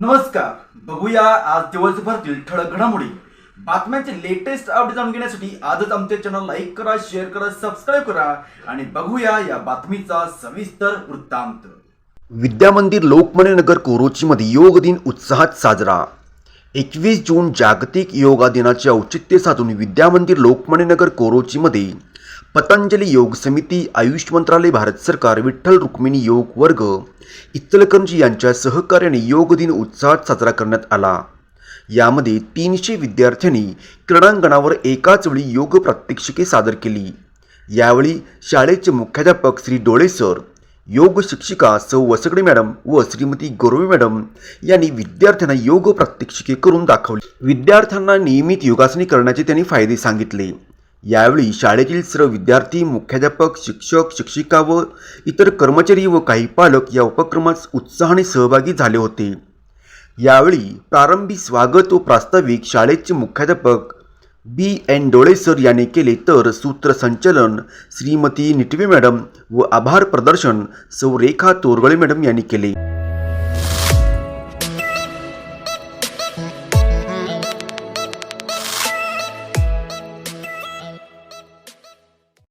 नमस्कार. बघूया आज दिवसभरातील ठळक घडामोडी. बातम्यांचे लेटेस्ट अपडेट जाणून घेण्यासाठी आजच आमच्या चॅनल लाईक करा शेअर करा सबस्क्राईब करा आणि बघूया या बातमीचा सविस्तर वृत्तांत. विद्यामंदिर लोकमान्य नगर कोरोचीमध्ये योग दिन उत्साहात साजरा. एकवीस जून जागतिक योगा दिनाचे औचित्य साधून विद्यामंदिर लोकमान्य नगर कोरोचीमध्ये पतंजली योग समिती आयुष मंत्रालय भारत सरकार विठ्ठल रुक्मिणी योग वर्ग इचलकरंजी यांच्या सहकार्याने योग दिन उत्साहात साजरा करण्यात आला. यामध्ये तीनशे विद्यार्थ्यांनी क्रीडांगणावर एकाच वेळी योग प्रात्यक्षिके सादर केली. यावेळी शाळेचे मुख्याध्यापक श्री डोळे सर योग शिक्षिका सौ वसगडे मॅडम व श्रीमती गोरवे मॅडम यांनी विद्यार्थ्यांना योग प्रात्यक्षिके करून दाखवली. विद्यार्थ्यांना नियमित योगासने करण्याचे त्यांनी फायदे सांगितले. यावेळी शाळेतील सर्व विद्यार्थी मुख्याध्यापक शिक्षक शिक्षिका व इतर कर्मचारी व काही पालक या उपक्रमात उत्साहाने सहभागी झाले होते. यावेळी प्रारंभी स्वागत व प्रास्ताविक शाळेचे मुख्याध्यापक बी एन डोळे सर यांनी केले तर सूत्रसंचलन श्रीमती निटवे मॅडम व आभार प्रदर्शन सौ रेखा तोरगळे मॅडम यांनी केले.